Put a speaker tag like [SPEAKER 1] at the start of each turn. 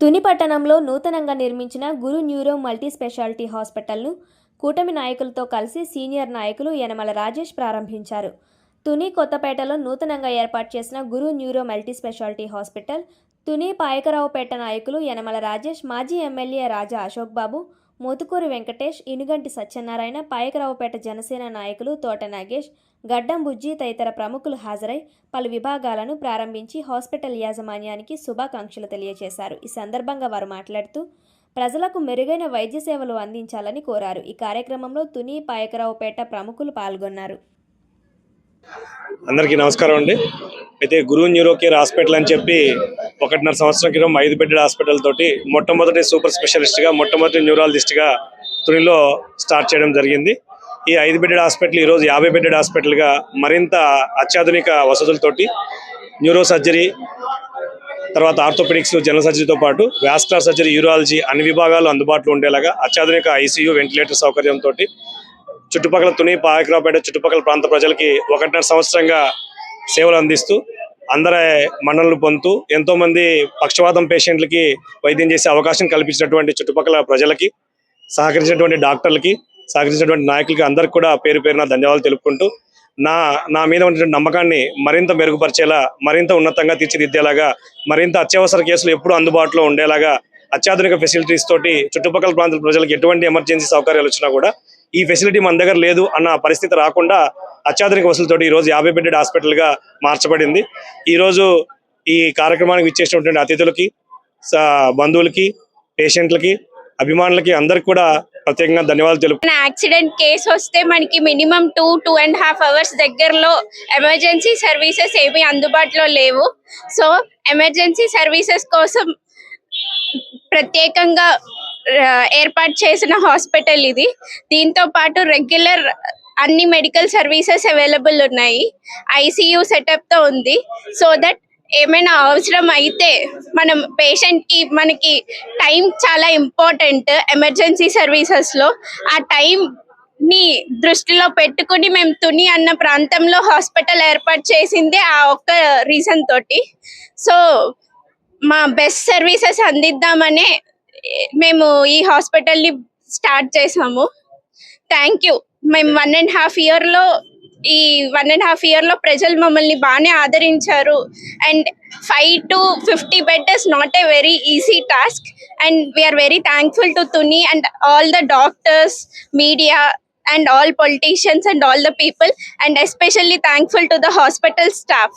[SPEAKER 1] తుని పట్టణంలో నూతనంగా నిర్మించిన గురు న్యూరో మల్టీ స్పెషాలిటీ హాస్పిటల్ను కూటమి నాయకులతో కలిసి సీనియర్ నాయకులు యనమల రాజేష్ ప్రారంభించారు. తుని కొత్తపేటలో నూతనంగా ఏర్పాటు చేసిన Guru neuro multi speciality hospital Tuni Payakaraopeta నాయకులు యనమల రాజేష్ మాజీ ఎమ్మెల్యే రాజా అశోక్ బాబు మోతుకూరు వెంకటేష్ ఇనుగంటి సత్యనారాయణ పాయకరావుపేట జనసేన నాయకులు తోట నాగేష్ గడ్డం బుజ్జి తదితర ప్రముఖులు హాజరై పలు విభాగాలను ప్రారంభించి హాస్పిటల్ యాజమాన్యానికి శుభాకాంక్షలు తెలియజేశారు. ఈ సందర్భంగా వారు మాట్లాడుతూ ప్రజలకు మెరుగైన వైద్య సేవలు అందించాలని కోరారు. ఈ కార్యక్రమంలో తుని పాయకరావుపేట ప్రముఖులు పాల్గొన్నారు.
[SPEAKER 2] అందరికీ నమస్కారం అండి. అయితే గురు న్యూరో కేర్ హాస్పిటల్ అని చెప్పి ఒకటిన్నర సంవత్సరం క్రితం ఐదు బెడ్డెడ్ హాస్పిటల్ తోటి మొట్టమొదటి సూపర్ స్పెషలిస్ట్గా మొట్టమొదటి న్యూరాలజిస్ట్గా తునిలో స్టార్ట్ చేయడం జరిగింది. ఈ ఐదు బెడ్డెడ్ హాస్పిటల్ ఈరోజు యాభై బెడ్డెడ్ హాస్పిటల్గా మరింత అత్యాధునిక వసతులతోటి న్యూరో సర్జరీ తర్వాత ఆర్థోపెడిక్స్ జనరల్ సర్జరీతో పాటు వ్యాస్కులర్ సర్జరీ యూరాలజీ అన్ని విభాగాలు అందుబాటులో ఉండేలాగా అత్యాధునిక ఐసీయూ వెంటిలేటర్ సౌకర్యంతో చుట్టుపక్కల తుని పాయకరావుపేట చుట్టుపక్కల ప్రాంత ప్రజలకి ఒకటిన్నర సంవత్సరంగా సేవలు అందిస్తూ అందరి మన్ననలు పొందుతూ ఎంతో మంది పక్షవాతం పేషెంట్లకి వైద్యం చేసే అవకాశం కల్పించినటువంటి చుట్టుపక్కల ప్రజలకి సహకరించినటువంటి డాక్టర్లకి సహకరించినటువంటి నాయకులకి అందరికి కూడా పేరు పేరున ధన్యవాదాలు తెలుపుకుంటూ నా నా మీద ఉన్నటువంటి నమ్మకాన్ని మరింత మెరుగుపరిచేలా మరింత ఉన్నతంగా తీర్చిదిద్దేలాగా మరింత అత్యవసర కేసులు ఎప్పుడు అందుబాటులో ఉండేలాగా అత్యాధునిక ఫెసిలిటీస్ తోటి చుట్టుపక్కల ప్రాంతాల ప్రజలకు ఎటువంటి ఎమర్జెన్సీ సౌకర్యాలు వచ్చినా కూడా ఈ ఫెసిలిటీ మన దగ్గర లేదు అన్న పరిస్థితి రాకుండా అత్యాధునిక వసతులతో ఈ రోజు యాభై బెడ్డెడ్ హాస్పిటల్గా మార్చబడింది. ఈ రోజు ఈ కార్యక్రమానికి ఇచ్చేసినటువంటి అతిథులకి బంధువులకి పేషెంట్లకి అభిమానులకి అందరికి కూడా ప్రత్యేకంగా ధన్యవాదాలు తెలుపు
[SPEAKER 3] యాక్సిడెంట్ కేసు వస్తే మనకి minimum two two and half hours దగ్గరలో ఎమర్జెన్సీ సర్వీసెస్ ఏమీ అందుబాటులో లేవు. సో ఎమర్జెన్సీ సర్వీసెస్ కోసం ప్రత్యేకంగా ఏర్పాటు చేసిన హాస్పిటల్ ఇది. దీంతో పాటు రెగ్యులర్ అన్ని మెడికల్ సర్వీసెస్ అవైలబుల్ ఉన్నాయి. ఐసీయూ సెటప్తో ఉంది. సో దట్ ఏమైనా అవసరం అయితే మనం పేషెంట్కి మనకి టైం చాలా ఇంపార్టెంట్ ఎమర్జెన్సీ సర్వీసెస్లో ఆ టైం ని దృష్టిలో పెట్టుకుని మేము తుని అన్న ప్రాంతంలో హాస్పిటల్ ఏర్పాటు చేసిందే ఆ ఒక్క రీజన్ తోటి. సో మా బెస్ట్ సర్వీసెస్ అందిద్దామనే మేము ఈ హాస్పిటల్ని స్టార్ట్ చేసాము. థ్యాంక్ యూ మేము వన్ అండ్ హాఫ్ ఇయర్లో ఈ వన్ అండ్ హాఫ్ ఇయర్లో ప్రజలు మమ్మల్ని బాగానే ఆదరించారు and five two fifty bed is not a very easy task and we are very thankful to Tuni and all the doctors media and all politicians and all the people and especially thankful to the hospital staff